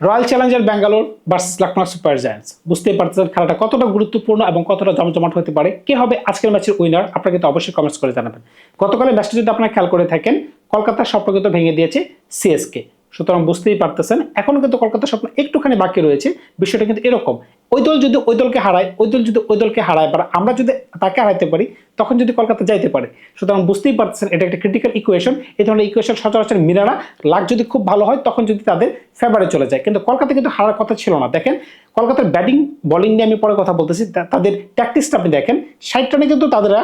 Royal challengers Bangalore versus Lucknow super giants বুঝতেই পারতেছেন খেলাটা কতটা গুরুত্বপূর্ণ এবং কতটা জমজমাট হতে পারে? কে হবে আজকের ম্যাচের উইনার আপনারা কিন্তু অবশ্যই কমেন্টস করে জানাবেন। গতকালের ম্যাচটা যদি আপনারা খেয়াল করে থাকেন, কলকাতার স্বপ্ন কিন্তু ভেঙে দিয়েছে সিএসকে সুতরাং বুঝতেই পারতেছেন এখনও কিন্তু কলকাতার স্বপ্ন একটুখানি বাকি রয়েছে। বিষয়টা কিন্তু এরকম ওই দল যদি ওই দলকে হারায়, ওই দল যদি ওই দলকে হারায় বা আমরা যদি তাকে হারাইতে পারি, তখন যদি কলকাতা যাইতে পারে। সুতরাং বুঝতেই পারতেছেন, এটা একটা ক্রিটিক্যাল ইকুয়েশন এই ধরনের ইকুয়েশন সচরাচর মিলে লাখ যদি খুব ভালো হয়, তখন যদি তাদের ফেভারে চলে যায়। কিন্তু কলকাতা কিন্তু হারার কথা ছিল না। দেখেন, কলকাতার ব্যাটিং বলিং নিয়ে আমি পরে কথা বলতেছি। তাদের ট্যাকটিক্সটা আপনি দেখেন, ষাট রানে কিন্তু তারা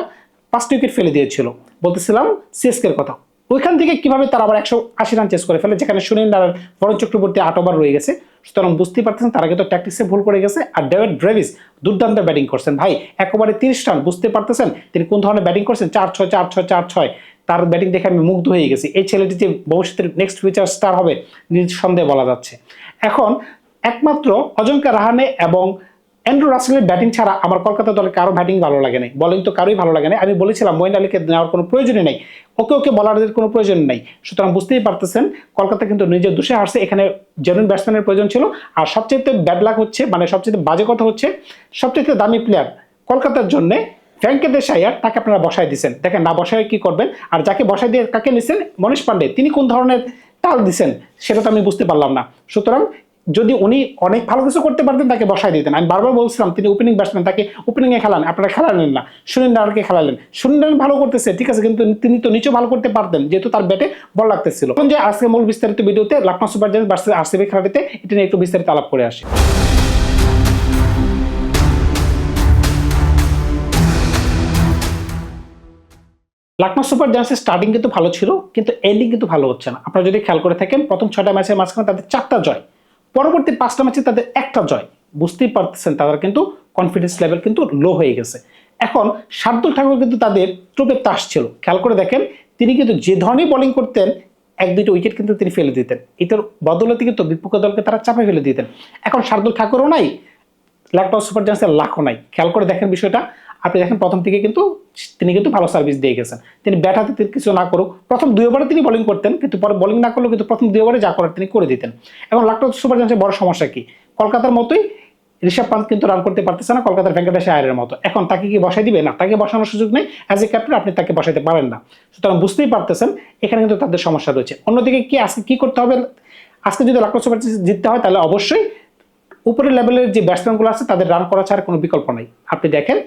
পাঁচটা উইকেট ফেলে দিয়েছিল। বলতেছিলাম সিএসকের কথা। ওইখান থেকে কীভাবে তারা আবার একশো আশি রান চেস করে ফেলে? যেখানে সুনীল নারায়ণ বরণ চক্রবর্তী আট ওভার রয়ে গেছে। সুতরাং বুঝতেই পারতেছেন, তারা কিন্তু ট্যাকটিক্সে ভুল করে গেছে। আর ডেভিড ড্রেভিস দুর্দান্ত ব্যাটিং করছেন। ভাই, একেবারে তিরিশ রান বুঝতে পারতেছেন তিনি কোন ধরনের ব্যাটিং করছেন? চার ছয় চার ছয় চার ছয়। তার ব্যাটিং দেখে আমি মুগ্ধ হয়ে গেছি। এই ছেলেটি যে ভবিষ্যতের নেক্সট ফিউচার স্টার হবে, নিঃসন্দেহে বলা যাচ্ছে। এখন একমাত্র অজঙ্কা রাহানে এবং অ্যান্ড্রু রাসেলের ব্যাটিং ছাড়া আমার কলকাতা দলের কারও ব্যাটিং ভালো লাগে না বলিং তো কারোই ভালো লাগে না আমি বলেছিলাম, মইন আলীকে নেওয়ার কোনো প্রয়োজনই নেই। ওকে ওকে বলারদের কোনো প্রয়োজন নেই। সুতরাং বুঝতেই পারতেছেন, কলকাতা কিন্তু নিজের দোষে হারছে। এখানে জেনুইন ব্যাটসম্যানের প্রয়োজন ছিল। আর সবচেয়ে ব্যাড লাক হচ্ছে মানে সবচেয়ে বাজে কথা হচ্ছে সবচেয়ে দামি প্লেয়ার কলকাতার জন্যে ভ্যাঙ্কেদের সাইয়ার তাকে আপনারা বসায় দিচ্ছেন দেখেন, না বসায় কি করবেন? আর যাকে বসায় দিয়ে কাকে নিছেন? মনীষ পান্ডে। তিনি কোন ধরনের তাল দিছেন? সেটা তো আমি বুঝতে পারলাম না। সুতরাং যদি উনি অনেক ভালো কিছু করতে পারতেন, তাকে বসায় দিতেন। আমি বারবার বলছিলাম, তিনি ওপেনিং ব্যাটসম্যান তাকে ওপেনিং এ খেলান, আপনারা খেলালেন না। সুনীল নারায়ণকে খেলালেন সুনীল নারায়ণ ভালো করতেছে, ঠিক আছে, কিন্তু তিনি তো নিচেও ভালো করতে পারতেন, যেহেতু তার ব্যাটে বল লাগতেছিল। এখন যে আজকে মূল বিস্তারিত ভিডিওতে Lucknow super giants versus RCB খেলাটিতে, এটা নিয়ে একটু বিস্তারিত আলাপ করে আসি। লখনৌ সুপার জায়ান্টসের স্টার্টিং কিন্তু ভালো ছিল, কিন্তু এন্ডিং কিন্তু ভালো হচ্ছে না। আপনারা যদি খেয়াল করে থাকেন, প্রথম ছয়টা ম্যাচের মাঝখানে তাদের চারটা জয়। পরবর্তী পাঁচটা ম্যাচে তাদের একটা জয়। বুঝতেই পারতেছেন তাদের কিন্তু কনফিডেন্স লেভেল কিন্তু লো হয়ে গেছে। এখন শার্দুল ঠাকুর কিন্তু তাদের ট্রুপের তাস ছিল। খেয়াল করে দেখেন, তিনি কিন্তু যে ধরনের বোলিং করতেন, এক দুইটা উইকেট কিন্তু তিনি ফেলে দিতেন। এটার বদলতে কিন্তু বিপক্ষ দলকে তারা চাপে ফেলে দিতেন। এখন শার্দুল ঠাকুরও নাই ল্যাপটপ সুপার জায়ান্টসের লাখও নাই। খেয়াল করে দেখেন বিষয়টা আপনি দেখেন প্রথম থেকে কিন্তু তিনি কিন্তু ভালো সার্ভিস দিয়ে গেছেন। তিনি ব্যাট হাতে কিছু না করুক, প্রথম দুই ওভারে তিনি বোলিং করতেন, কিন্তু পরে বোলিং না করলেও কিন্তু প্রথম দুই ওভারে যা করার তিনি করে দিতেন। এবং ল্যাপটপ সুপার জায়ান্টসের বড় সমস্যা কি? কলকাতার মতোই ঋষভ পান্ত কিন্তু রান করতে পারতেছে না, কলকাতার ভেঙ্কটেশ আয়ারের মতো। এখন তাকে কি বসাই দিবে? না, তাকে বসানোর সুযোগ নেই। অ্যাজ এ ক্যাপ্টেন আপনি তাকে বসাইতে পারেন না। সুতরাং বুঝতেই পারতেছেন, এখানে কিন্তু তাদের সমস্যা রয়েছে। অন্যদিকে কি আজকে কি করতে হবে? আজকে যদি লখনৌ সুপার জিততে হয়, তাহলে অবশ্যই উপরের লেভেলের যে ব্যাটসম্যানগুলো আছে, তাদের রান করা ছাড়া কোনো বিকল্প নাই। আপনি দেখেন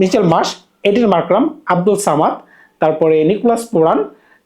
Mitchell Marsh Aiden Markram, Abdul Samad, তারপরে নিকোলাস পোরান,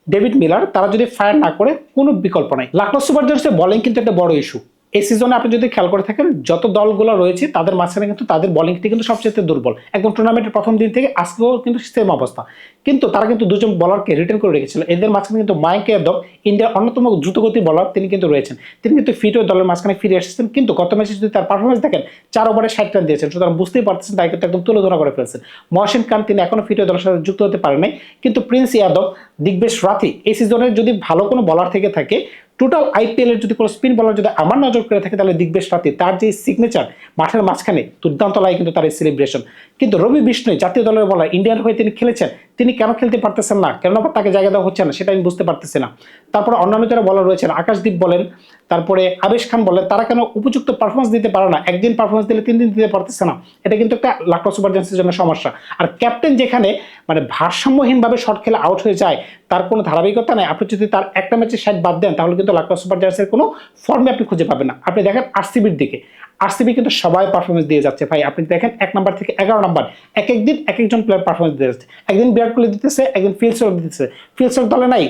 ডেভিড মিলার, তারা যদি ফায়ার না করে, কোনো বিকল্প নাই। লাকলস সুপার জোর্সের বলিং কিন্তু একটা বড় ইস্যু এই সিজনে আপনি যদি খেয়াল করে থাকেন, যত দলগুলো রয়েছে, তাদের মাঝখানে কিন্তু তাদের বোলিংটি কিন্তু সবচেয়ে দুর্বল। একদম টুর্নামেন্টের প্রথম দিন থেকে আজকেও কিন্তু সেম অবস্থা। কিন্তু তারা কিন্তু দুজন বলারকে রিটার্ন করে রেখেছিল। এদের মাঝখানে কিন্তু মাইক যাদব ইন্ডিয়ার অন্যতম দ্রুতগতি বলার তিনি কিন্তু রয়েছেন। তিনি কিন্তু ফিট হয়ে দলের মাঝখানে ফিরে এসেছেন। কিন্তু গত ম্যাচে যদি তার পারফরমেন্স দেখেন, চার ওভারে ষাট রান দিয়েছেন। সুতরাং বুঝতেই পারতেছেন তাই কিন্তু একদম তুলে ধরা করে ফেলছেন। মহসিন খান, তিনি এখনও ফিট হয়ে দলের সাথে যুক্ত হতে পারেন কিন্তু প্রিন্স ইয়াদব দিগ্বেশ রাথি, এই সিজনে যদি ভালো কোনো বলার থেকে থাকে টোটাল আইপিএল এর যদি কোনো স্পিন বলার যদি আমার নজর করে থাকে, তাহলে দিগবেশ রাতে তার যে সিগনেচার মাঠের মাঝখানে, দুর্দান্ত লাগে কিন্তু তার এই সেলিব্রেশন কিন্তু রবি বিষ্ণু জাতীয় দলের বলার ইন্ডিয়ান হয়ে তিনি খেলেছেন, তিনি কেন খেলতে পারতেছেন না? কেন তাকে জায়গা দেওয়া হচ্ছে না, সেটা আমি বুঝতে পারতেছি না। তারপরে অন্যান্য যারা বলার রয়েছেন, আকাশদীপ বলেন, তারপরে আবেশ খান বলেন, তারা কেন উপযুক্ত পারফরমেন্স দিতে পারে না? একদিন পারফরমেন্স দিলে তিন দিন দিতে পারতেছে না। এটা কিন্তু একটা লাখনৌ সুপার জায়ান্টসের জন্য সমস্যা। আর ক্যাপ্টেন যেখানে মানে ভারসাম্যহীনভাবে শট খেলে আউট হয়ে যায়, তার কোনো ধারাবাহিকতা নেই। আপনি যদি তার একটা ম্যাচে সাইড বাদ দেন, তাহলে কিন্তু লাখনৌ সুপার জায়ান্টসের কোনো ফর্মে আপনি খুঁজে পাবেন না। আপনি দেখেন আরসিবির দিকে। আরসিবি কিন্তু সবাই পারফরমেন্স দিয়ে যাচ্ছে। ভাই, আপনি দেখেন, এক নাম্বার থেকে এগারো নাম্বার এক একদিন এক একজন প্লেয়ার পারফরমেন্স দিয়ে যাচ্ছে। একদিন বিরাট কোহলি দিতেছে, একদিন ফিল্ডসর দিতেছে। ফিল্ডসর দলে নাই,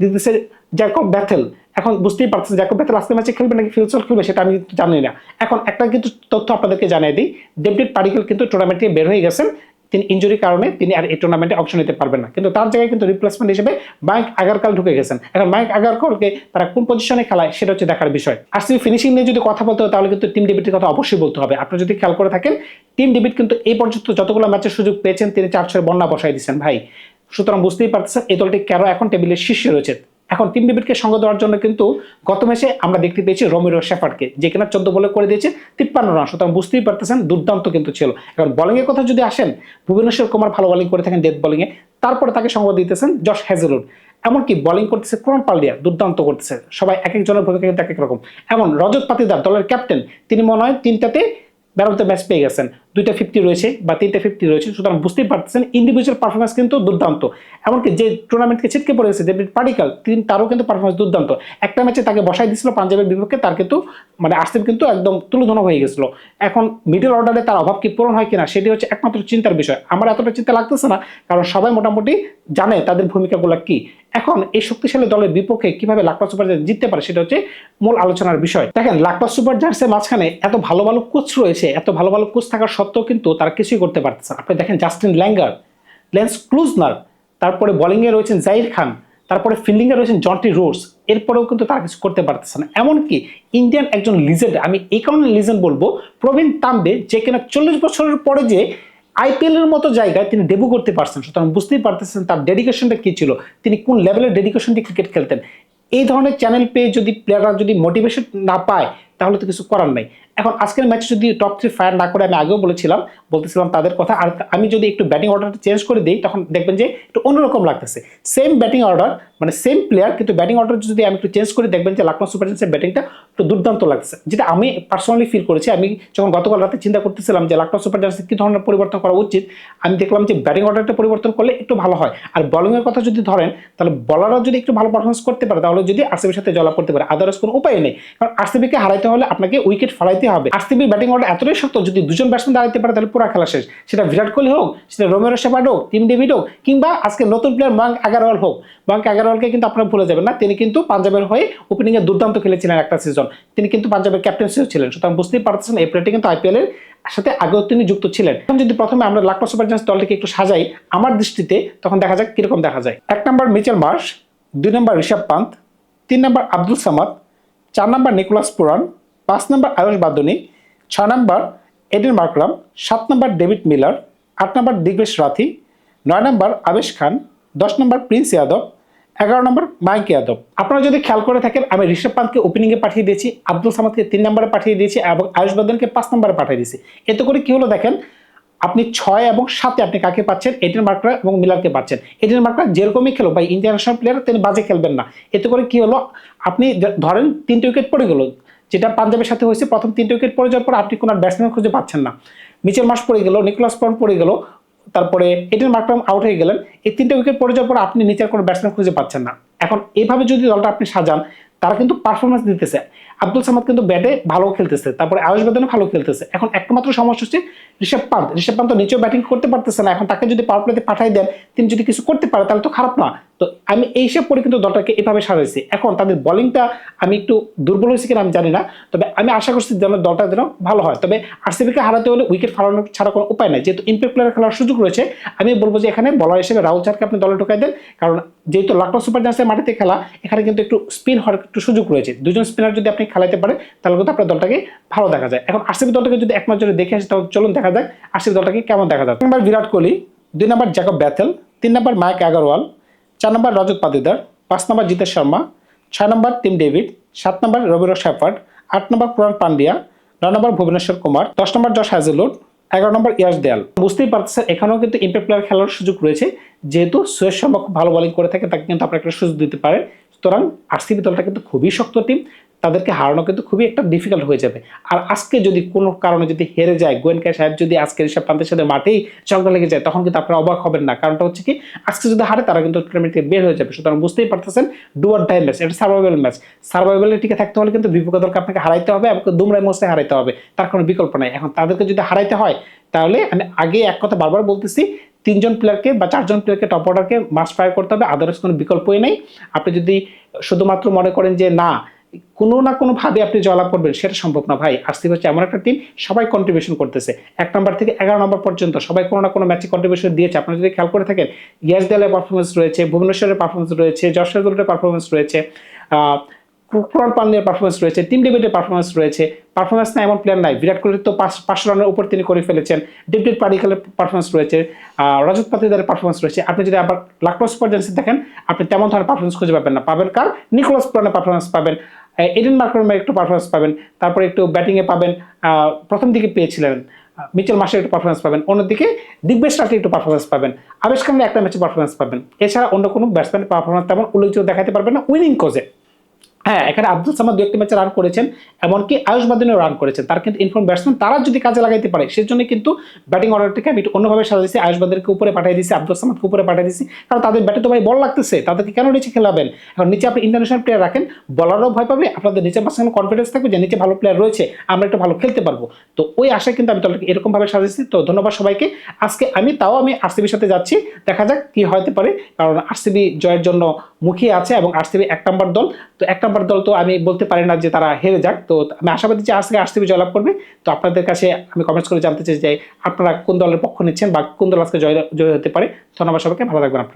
দিতেছে জ্যাকব ব্যাথেল এখন বুঝতেই পারছেন জ্যাকব ব্যাথেল আসতে ম্যাচে খেলবে নাকি ফিউচার খেলবে সেটা আমি জানি না। এখন একটা কিন্তু তথ্য আপনাদেরকে জানিয়ে দিই, ডেভিড পারিকেল কিন্তু টুর্নামেন্ট থেকে বের হয়ে গেছেন। তিনি ইঞ্জুরির কারণে তিনি আর এই টুর্নামেন্টে অংশ নিতে পারবেন না। কিন্তু তার জায়গায় কিন্তু রিপ্লেসমেন্ট হিসেবে মাইক আগারকাল ঢুকে গেছেন। এখন মাইক আগারকালকে তারা কোন পজিশনে খেলায় সেটা হচ্ছে দেখার বিষয়। আর যদি ফিনিশিং নিয়ে যদি কথা বলতে হয়, তাহলে কিন্তু টিম ডেবিটের কথা অবশ্যই বলতে হবে। আপনি যদি খেয়াল করে থাকেন টিম ডেবিট কিন্তু এই পর্যন্ত যতগুলো ম্যাচের সুযোগ পেয়েছেন, তিনি চার ছয় বন্যা বসাই দিচ্ছেন ভাই। সুতরাং বুঝতেই পারতেছেন, এই দলটি কেন এখন টেবিলের শীর্ষে রয়েছে? এখন টিম ডেভিডকে সঙ্গ দেওয়ার জন্য কিন্তু গত ম্যাচে আমরা দেখতে পেয়েছি রমিরো শেফার্ডকে, যে কিনা চোদ্দ বলে করে দিয়েছে, তিপ্পান্ন রান। সুতরাং বুঝতেই পারতেছেন, দুর্দান্ত কিন্তু ছিল। এখন বোলিংয়ের কথা যদি আসেন, ভুবনেশ্বর কুমার ভালো বলিং করে থাকেন ডেথ বোলিংয়ে তারপরে তাকে সঙ্গ দিতেছেন জশ হ্যাজেলুড এমনকি বোলিং করতেছে কোরআন পাল্ডিয়া, দুর্দান্ত করতেছে। সবাই এক একজনের ভূমিকা কিন্তু এক এক রকম। এমন রজত পাতিদার, দলের ক্যাপ্টেন তিনি মনে হয় তিনটাতে ম্যান অফ দ্য ম্যাচ পেয়ে গেছেন। দুইটা ফিফটি রয়েছে বা তিনটা ফিফটি রয়েছে, সুতরাং বুঝতেই পারতেছেন ইন্ডিভিজুয়াল পারফরমেন্স কিন্তু দুর্দান্ত। এমনকি যে টুর্নামেন্টকে ছিটকে পড়ে গেছে ডেভিড পার্টিকাল তিনি তারও কিন্তু পারফরমেন্স দুর্দান্ত। একটা ম্যাচে তাকে বসাই দিয়েছিল পাঞ্জাবের বিপক্ষে, তার কিন্তু মানে আসতে কিন্তু একদম তুলোধনা হয়ে গেছিল। এখন মিডল অর্ডারে তার অভাব কি পূরণ হয় কিনা, সেটি হচ্ছে একমাত্র চিন্তার বিষয়। আমার এতটা চিন্তা লাগতেছে না, কারণ সবাই মোটামুটি জানে তাদের ভূমিকাগুলো কি। এখন এই শক্তিশালী দলের বিপক্ষে কীভাবে লাকপা সুপার জায়ান্স জিততে পারে সেটা হচ্ছে মূল আলোচনার বিষয় দেখেন লাকপা সুপার জায়ান্সের মাঝখানে এত ভালো ভালো কোচ রয়েছে, এত ভালো ভালো কোচ থাকার সত্ত্বেও কিন্তু তারা কিছুই করতে পারতেছে। আপনি দেখেন জাস্টিন ল্যাঙ্গার লেন্স ক্লুজনার তারপরে বোলিংয়ে রয়েছেন জাহির খান তারপরে ফিল্ডিংয়ে রয়েছেন জন্টি রোডস এরপরেও কিন্তু তারা কিছু করতে পারতেছে না এমনকি ইন্ডিয়ান একজন লিজেন্ড আমি এই কারণে লিজেন্ড বলব, প্রবীণ তাম্বে যে কিনা চল্লিশ বছরের পরে যে আইপিএল এর মতো জায়গায় তিনি ডেবু করতে পারছেন। সুতরাং বুঝতেই পারতেছেন তার ডেডিকেশনটা কী ছিল। তিনি কোন লেভেলের ডেডিকেশন দিয়ে ক্রিকেট খেলতেন। এই ধরনের চ্যানেল পেয়ে যদি প্লেয়াররা যদি মোটিভেশন না পায় তাহলে তো কিছু করার নাই। এখন আজকের ম্যাচে যদি টপ থ্রি ফায়ার না করে, আমি আগেও বলেছিলাম, বলতেছিলাম তাদের কথা, আর আমি যদি একটু ব্যাটিং অর্ডারটা চেঞ্জ করে দিই, তখন দেখবেন যে একটু অন্যরকম লাগতেছে। সেম ব্যাটিং অর্ডার মানে সেম প্লেয়ার কিন্তু ব্যাটিং অর্ডার যদি আমি একটু চেঞ্জ করি, দেখবেন যে লাকনো সুপার জায়ান্সের ব্যাটিংটা একটু দুর্দান্ত লাগতেছে। যেটা আমি পার্সোনালি ফিল করেছি, আমি যখন গতকাল রাতে চিন্তা করতেছিলাম যে লাকনো সুপার জায়ান্সের কী ধরনের পরিবর্তন করা উচিত, আমি দেখলাম যে ব্যাটিং অর্ডারটা পরিবর্তন করলে একটু ভালো হয়। আর বলিংয়ের কথা যদি ধরেন, তাহলে বলাররা যদি একটু ভালো পারফরমেন্স করতে পারে, তাহলে যদি আরসিবির সাথে জলা করতে পারে আদারস কোনো উপায় নেই। কারণ আরসিবিকে হারাইতে হলে আপনাকে উইকেট ফলাইতে হবে। আরসিবি ব্যাটিং অর্ডার এতটাই শক্ত, যদি দুজন ব্যাটসম্যান দাঁড়াইতে পারে, তাহলে পুরো খেলা শেষ। সেটা বিরাট কোহলি হোক, সেটা রোমেরো শেপার্ড হোক, টিম ডেভিড হোক, কিংবা আজকে নতুন প্লেয়ার মাঙ্ক আগারওয়াল হোক। মাঙ্ক আগারওয়ালকে কিন্তু আপনারা ভুলে যাবেন না। তিনি কিন্তু পাঞ্জাবের হয়ে ওপেনিংয়ে দুর্দান্ত খেলেছিলেন একটা সিজন তিনি কিন্তু পাঞ্জাবের ক্যাপ্টেন্সিও ছিলেন। সুতরাং বুঝতেই পারতেছেন, এই প্লেয়ারটি কিন্তু আইপিএল এর সাথে আগেও তিনি যুক্ত ছিলেন। এখন যদি প্রথমে আমরা লাকনো সুপার জায়ান্স দলটিকে একটু সাজাই, আমার দৃষ্টিতে তখন দেখা যাক কীরকম দেখা যায়। এক নম্বর মিচেল মার্শ, দুই নম্বর ঋষভ পান্ত, তিন নম্বর আব্দুল সামাদ, চার নম্বর নিকোলাস পুরান পাঁচ নম্বর আয়ুষ বাদনী, ছয় নম্বর এডেন মার্করাম সাত নম্বর ডেভিড মিলার, আট নম্বর দিগ্বেশ রাথি, নয় নম্বর আবেশ খান, দশ নম্বর প্রিন্স যাদব এগারো নম্বর মাইক যাদব আপনারা যদি খেয়াল করে থাকেন, আমি ঋষভ পান্তকে ওপেনিংয়ে পাঠিয়ে দিয়েছি, আব্দুল সামাদকে তিন নম্বরে পাঠিয়ে দিয়েছি এবং আয়ুষ বাদনকে পাঁচ নম্বরে পাঠিয়ে দিয়েছি। এতে করে কী হলো দেখেন, আপনি ছয় এবং সাতে আপনি কাকে পাচ্ছেন? এডেন মার্করা এবং মিলারকে পাচ্ছেন। এডেন মার্করা যেরকমই খেলো বা ইন্টারন্যাশনাল প্লেয়ার তিনি বাজে খেলবেন না। এতে করে কি হলো, আপনি ধরেন তিনটে উইকেট পড়ে গেল যেটা পাঞ্জাবের সাথে হয়েছে, প্রথম তিনটে উইকেট পড়ে যাওয়ার পর আপনি কোনো ব্যাটসম্যান খুঁজে পাচ্ছেন না। মিচেল মাস পড়ে গেল, নিকোলাস পন পড়ে গেল, তারপরে এডেন মার্করাম আউট হয়ে গেলেন। এই তিনটে উইকেট পড়ে যাওয়ার পর আপনি নিচের কোনো ব্যাটসম্যান খুঁজে পাচ্ছেন না। এখন এইভাবে যদি দলটা আপনি সাজান, তারা কিন্তু পারফরমেন্স দিতেছে। আব্দুল সামাদ কিন্তু ব্যাটে ভালো খেলতেছে, তারপরে আয়ুষ বাদনে ভালো খেলতেছে। এখন একমাত্র সমস্যা হচ্ছে ঋষভ পান্ত। ঋষভ পান্ত নিচেও ব্যাটিং করতে পারতেছে না। এখন তাকে যদি পাওয়ার প্লেতে পাঠাই দেন, তিনি যদি কিছু করতে পারে, তাহলে তো খারাপ না। তো আমি এই হিসাব করে কিন্তু দলটাকে এভাবে সাজাইছি। এখন তাদের বোলিংটা আমি একটু দুর্বল হয়েছে কিনা আমি জানি না, তবে আমি আশা করছি যেন দলটা যেন ভালো হয়। তবে আরসিবিকে হারাতে হলে উইকেট ফালানো ছাড়া কোনো উপায় নাই। যেহেতু ইম্প্যাক্ট প্লেয়ার খেলার সুযোগ রয়েছে, আমি বলব যে এখানে বলার হিসেবে রাহুল চারকে আপনি দলে ঢুকাই দেন, কারণ যেহেতু লাকনো সুপার জায়ান্সের মাটিতে খেলা, এখানে কিন্তু একটু স্পিন হওয়ার একটু সুযোগ রয়েছে। দুজন স্পিনার যদি আপনি খেলাতে পারেন, তাহলে কিন্তু আপনার দলটাকে ভালো দেখা যায়। এখন আরসিবি দলটাকে যদি এক নজরে দেখে আসি, তাহলে চলুন দেখা যাক আরসিবি দলটাকে কেমন দেখা যায় নম্বর বিরাট কোহলি, দুই নম্বর জ্যাকব ব্যাথেল তিন নম্বর মাইক আগারওয়াল চার নম্বর রজত পাতিদার, পাঁচ নম্বর জিতেশ শর্মা, ছয় নম্বর টিম ডেভিড, সাত নম্বর রবিরো শেফার্ড, আট নম্বর কুরান পান্ডিয়া, নয় নম্বর ভুবনেশ্বর কুমার, দশ নম্বর জশ হ্যাজেলুড এগারো নম্বর ইয়াস দেয়াল। বুঝতেই পারতেছেন, এখানেও কিন্তু ইম্প্যাক্ট প্লেয়ার খেলার সুযোগ রয়েছে। যেহেতু সুয়েশ শর্মা খুব ভালো বলিং করে থাকে, তাকে কিন্তু আপনার একটা সুযোগ দিতে পারে সুতরাং আরসিবি দলটা কিন্তু খুবই শক্ত টিম তাদেরকে হারানো কিন্তু খুবই একটা ডিফিকাল্ট হয়ে যাবে। আর আজকে যদি কোনো কারণে যদি হেরে যায় গোয়েনকা সাহেব যদি আজকে ঋষভ পান্তের সাথে মাঠেই চঙ্গা লেগে যায়, তখন কিন্তু আপনারা অবাক হবেন না। কারণটা হচ্ছে কি, আজকে যদি হারে তারা কিন্তু টুর্নামেন্ট থেকে বের হয়ে যাবে। সুতরাং বুঝতেই পারতেছেন ডু আর ডাই ম্যাচ এটা সার্ভাইভাল ম্যাচ সার্ভাইভালে টিকে থাকতে হলে কিন্তু বিপক্ষ দলকে আপনাকে হারাইতে হবে এবং দুমরাই মোস্তে হারাইতে হবে। তার কোনো বিকল্প নাই। এখন তাদেরকে যদি হারাইতে হয়, তাহলে আমি আগে এক কথা বারবার বলতেছি, তিনজন প্লেয়ারকে বা চারজন প্লেয়ারকে টপ অর্ডারকে মাস্ট ফায়ার করতে হবে। আদার্স কোনো বিকল্পই নেই। আপনি যদি শুধুমাত্র মনে করেন যে না কোনো না কোনোভাবে আপনি জয়লাভ করবেন, সেটা সম্ভব না ভাই। আসতে হচ্ছে এমন একটা টিম সবাই কন্ট্রিবিউশন করতেছে। এক নম্বর থেকে এগারো নম্বর পর্যন্ত সবাই কোনো না কোনো ম্যাচে কন্ট্রিবিউশন দিয়েছে। আপনারা যদি খেয়াল করে থাকেন ইয়াস দেয়ালের পারফরমেন্স রয়েছে, ভুবনেশ্বরের পারফরমেন্স রয়েছে যশোর পারফরমেন্স রয়েছে। আহ, কুরান পান্ডিয়ার পারফরমেন্স রয়েছে টিম ডেভিডের পারফরমেন্স রয়েছে পারফরমেন্স না এমন প্লেয়ার নাই বিরাট কোহলির তো পাঁচ পাঁচশো রানের উপর তিনি করে ফেলেছেন ডেভিড পাডিকালের পারফরমেন্স রয়েছে রজত পাতিদারের পারফরমেন্স রয়েছে। আপনি যদি আবার লাক্রোস পর্যায়ে দেখেন আপনি তেমন ধরনের পারফরমেন্স খুঁজে পাবেন না। পাবেন কার? নিকোলাস পুরানের পারফরমেন্স পাবেন এডেন মার্করমের একটু পারফরমেন্স পাবেন তারপরে একটু ব্যাটিংয়ে পাবেন প্রথম দিকে পেয়েছিলেন মিচেল মাসের একটু পারফরমেন্স পাবেন অন্যদিকে দিগ্বেশ রাটের একটু পারফরমেন্স পাবেন আবেশ খানের একটা ম্যাচে পারফরমেন্স পাবেন। এছাড়া অন্য কোনো ব্যাটসম্যানের পারফরমেন্স তেমন উল্লেখযোগ্য দেখাতে পারবেন না উইনিং কোজে হ্যাঁ এখানে আব্দুল সামাদ দু একটি ম্যাচে রান করেছেন, এমনকি আয়ুষ বাদিনও রান করেছেন। তার কিন্তু ইনফর্ম ব্যাটসম্যান তারা যদি কাজে লাগাইতে পারে, সেজন্য কিন্তু ব্যাটিং অর্ডারটাকে আমি একটু অন্যভাবে দিচ্ছি আয়ুষ বাদিনকে উপরে পাঠিয়ে দিয়েছি আব্দুল সামাদকে উপরে পাঠিয়ে দিচ্ছি কারণ তাদের ব্যাটে তো ভাই বল লাগতেছে, তাদেরকে কেন নিচে খেলাবেন? এখন নিচে আপনি ইন্টারন্যাশনাল প্লেয়ার রাখেন বলারও ভয় পাবে, আপনাদের নিচের মাঝখানে কনফিডেন্স থাকবে যে নিচে ভালো প্লেয়ার রয়েছে, আমরা একটু ভালো খেলতে পারব। তো ওই আশায় কিন্তু আমি তাদেরকে এরকমভাবে সাজিয়েছি তো ধন্যবাদ সবাইকে। আজকে আমি তাও আমি আরসিবির সাথে যাচ্ছি, দেখা যাক কি হতে পারে। কারণ আরসিবি জয়ের জন্য মুখিয়ে আছে এবং আরসিবি এক নম্বর দল। তো এক নম্বর দল তো আমি বলতে পারি না যে তারা হেরে যাক। তো আমি আশাবাদী যে আজকে আরসিবি জয়লাভ করবে। তো আপনাদের কাছে আমি কমেন্টস করে জানতে চাই যে আপনারা কোন দলের পক্ষ নিচ্ছেন বা কোন দল আজকে জয় জয় হতে পারে। ধন্যবাদ সবাইকে, ভালো থাকবেন আপনারা।